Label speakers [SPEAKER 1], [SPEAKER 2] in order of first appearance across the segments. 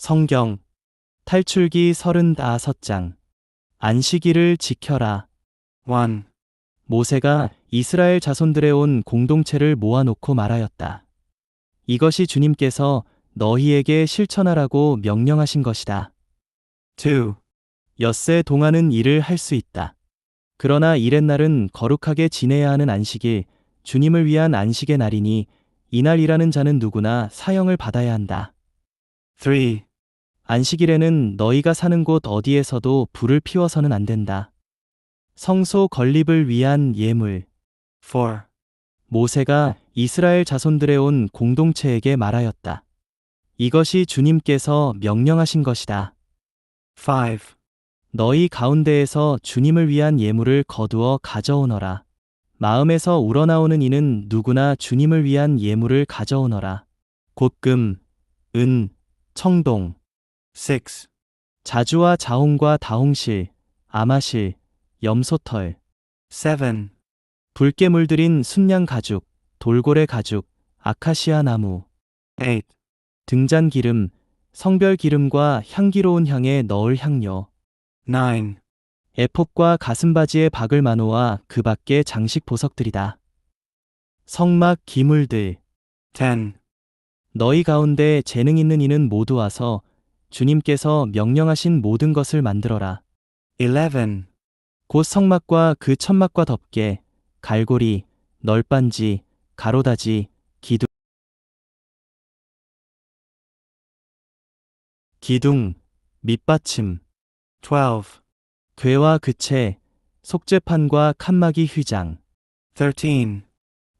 [SPEAKER 1] 성경 탈출기 35장 안식일을 지켜라.
[SPEAKER 2] 1.
[SPEAKER 1] 모세가 이스라엘 자손들의 온 공동체를 모아놓고 말하였다. 이것이 주님께서 너희에게 실천하라고 명령하신 것이다.
[SPEAKER 2] 2.
[SPEAKER 1] 엿새 동안은 일을 할 수 있다. 그러나 이렛날은 거룩하게 지내야 하는 안식일, 주님을 위한 안식의 날이니 이날 일하는 자는 누구나 사형을 받아야 한다.
[SPEAKER 2] 3.
[SPEAKER 1] 안식일에는 너희가 사는 곳 어디에서도 불을 피워서는 안 된다. 성소 건립을 위한 예물.
[SPEAKER 2] 4.
[SPEAKER 1] 모세가 이스라엘 자손들의 온 공동체에게 말하였다. 이것이 주님께서 명령하신 것이다.
[SPEAKER 2] 5.
[SPEAKER 1] 너희 가운데에서 주님을 위한 예물을 거두어 가져오너라. 마음에서 우러나오는 이는 누구나 주님을 위한 예물을 가져오너라. 곧 금, 은, 청동,
[SPEAKER 2] 6.
[SPEAKER 1] 자주와 자홍과 다홍실, 아마실, 염소털,
[SPEAKER 2] 7.
[SPEAKER 1] 붉게 물들인 순양 가죽, 돌고래 가죽, 아카시아 나무,
[SPEAKER 2] 8.
[SPEAKER 1] 등잔 기름, 성별 기름과 향기로운 향에 넣을 향료,
[SPEAKER 2] 9.
[SPEAKER 1] 에폭과 가슴바지의 박을 마노와 그 밖의 장식 보석들이다. 성막 기물들,
[SPEAKER 2] 10.
[SPEAKER 1] 너희 가운데 재능 있는 이는 모두 와서 주님께서 명령하신 모든 것을 만들어라.
[SPEAKER 2] 11.
[SPEAKER 1] 곧 성막과 그 천막과 덮개, 갈고리, 널빤지, 가로다지, 기둥, 기둥, 밑받침,
[SPEAKER 2] 12.
[SPEAKER 1] 괴와 그채, 속죄판과 칸막이 휘장,
[SPEAKER 2] 13.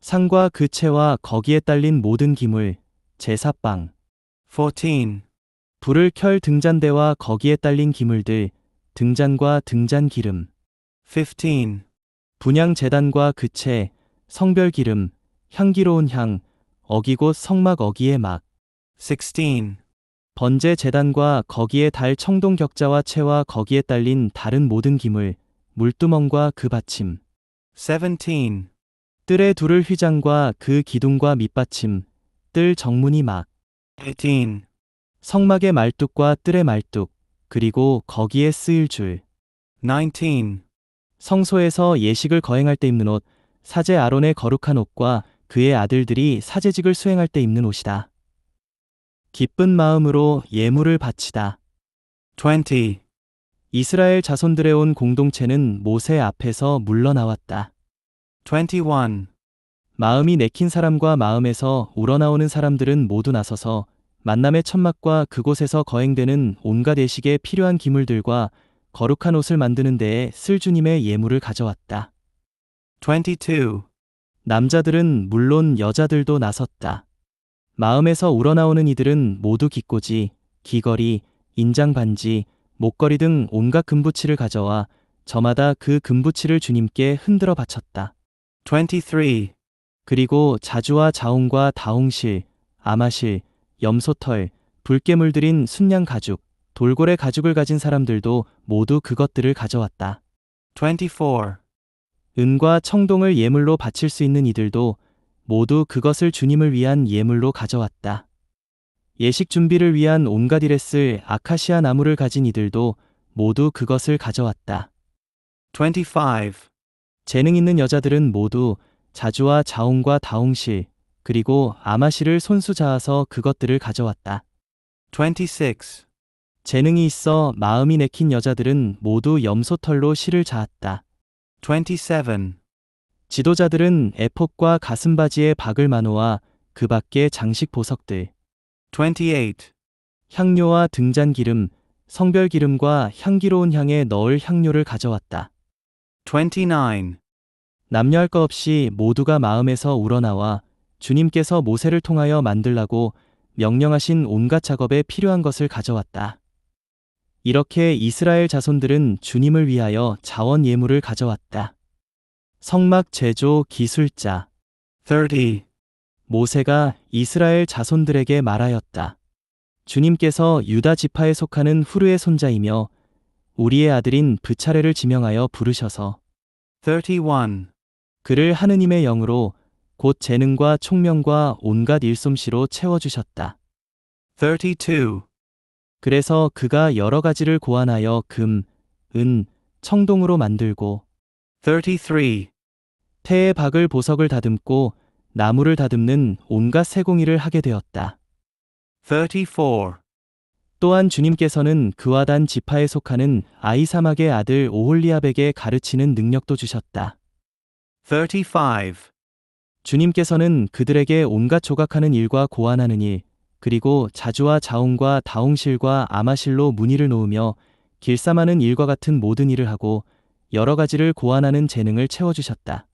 [SPEAKER 1] 상과 그 채와 거기에 딸린 모든 기물, 제사빵,
[SPEAKER 2] 14.
[SPEAKER 1] 불을 켤 등잔대와 거기에 딸린 기물들, 등잔과 등잔 기름,
[SPEAKER 2] 15.
[SPEAKER 1] 분양 재단과 그채, 성별 기름, 향기로운 향, 어기 곧 성막 어기의 막,
[SPEAKER 2] 16.
[SPEAKER 1] 번제 재단과 거기에 달 청동 격자와 채와 거기에 딸린 다른 모든 기물, 물두멍과 그 받침,
[SPEAKER 2] 17.
[SPEAKER 1] 뜰의 둘을 휘장과 그 기둥과 밑받침, 뜰 정문이 막,
[SPEAKER 2] 18.
[SPEAKER 1] 성막의 말뚝과 뜰의 말뚝, 그리고 거기에 쓰일 줄,
[SPEAKER 2] 19.
[SPEAKER 1] 성소에서 예식을 거행할 때 입는 옷, 사제 아론의 거룩한 옷과 그의 아들들이 사제직을 수행할 때 입는 옷이다. 기쁜 마음으로 예물을 바치다.
[SPEAKER 2] 20.
[SPEAKER 1] 이스라엘 자손들의 온 공동체는 모세 앞에서 물러나왔다.
[SPEAKER 2] 21.
[SPEAKER 1] 마음이 내킨 사람과 마음에서 우러나오는 사람들은 모두 나서서 만남의 천막과 그곳에서 거행되는 온갖 예식에 필요한 기물들과 거룩한 옷을 만드는 데에 쓸 주님의 예물을 가져왔다.
[SPEAKER 2] 22.
[SPEAKER 1] 남자들은 물론 여자들도 나섰다. 마음에서 우러나오는 이들은 모두 기꼬지, 귀걸이, 인장반지, 목걸이 등 온갖 금부치를 가져와 저마다 그 금부치를 주님께 흔들어 바쳤다.
[SPEAKER 2] 23.
[SPEAKER 1] 그리고 자주와 자홍과 다홍실, 아마실, 염소털, 붉게 물들인 순양 가죽, 돌고래 가죽을 가진 사람들도 모두 그것들을 가져왔다.
[SPEAKER 2] 24.
[SPEAKER 1] 은과 청동을 예물로 바칠 수 있는 이들도 모두 그것을 주님을 위한 예물로 가져왔다. 예식 준비를 위한 온갖 일에 쓸 아카시아 나무를 가진 이들도 모두 그것을 가져왔다.
[SPEAKER 2] 25.
[SPEAKER 1] 재능 있는 여자들은 모두 자주와 자홍과 다홍실, 그리고 아마실을 손수 자아서 그것들을 가져왔다.
[SPEAKER 2] 26.
[SPEAKER 1] 재능이 있어 마음이 내킨 여자들은 모두 염소털로 실을 자았다.
[SPEAKER 2] 27.
[SPEAKER 1] 지도자들은 에폭과 가슴바지에 박을 마노와 그 밖의 장식 보석들,
[SPEAKER 2] 28.
[SPEAKER 1] 향료와 등잔 기름, 성별 기름과 향기로운 향에 넣을 향료를 가져왔다.
[SPEAKER 2] 29.
[SPEAKER 1] 남녀할 것 없이 모두가 마음에서 우러나와 주님께서 모세를 통하여 만들라고 명령하신 온갖 작업에 필요한 것을 가져왔다. 이렇게 이스라엘 자손들은 주님을 위하여 자원 예물을 가져왔다. 성막 제조 기술자
[SPEAKER 2] 30.
[SPEAKER 1] 모세가 이스라엘 자손들에게 말하였다. 주님께서 유다 지파에 속하는 후르의 손자이며 우리의 아들인 브차레를 지명하여 부르셔서
[SPEAKER 2] 31.
[SPEAKER 1] 그를 하느님의 영으로 곧 재능과 총명과 온갖 일솜씨로 채워주셨다.
[SPEAKER 2] 32.
[SPEAKER 1] 그래서 그가 여러 가지를 고안하여 금, 은, 청동으로 만들고
[SPEAKER 2] 33.
[SPEAKER 1] 태의 박을 보석을 다듬고 나무를 다듬는 온갖 세공의를 하게 되었다.
[SPEAKER 2] 34.
[SPEAKER 1] 또한 주님께서는 그와 단 지파에 속하는 아이사막의 아들 오홀리압에게 가르치는 능력도 주셨다.
[SPEAKER 2] 35.
[SPEAKER 1] 주님께서는 그들에게 온갖 조각하는 일과 고안하는 일, 그리고 자주와 자홍과 다홍실과 아마실로 무늬를 놓으며 길쌈하는 일과 같은 모든 일을 하고 여러 가지를 고안하는 재능을 채워주셨다.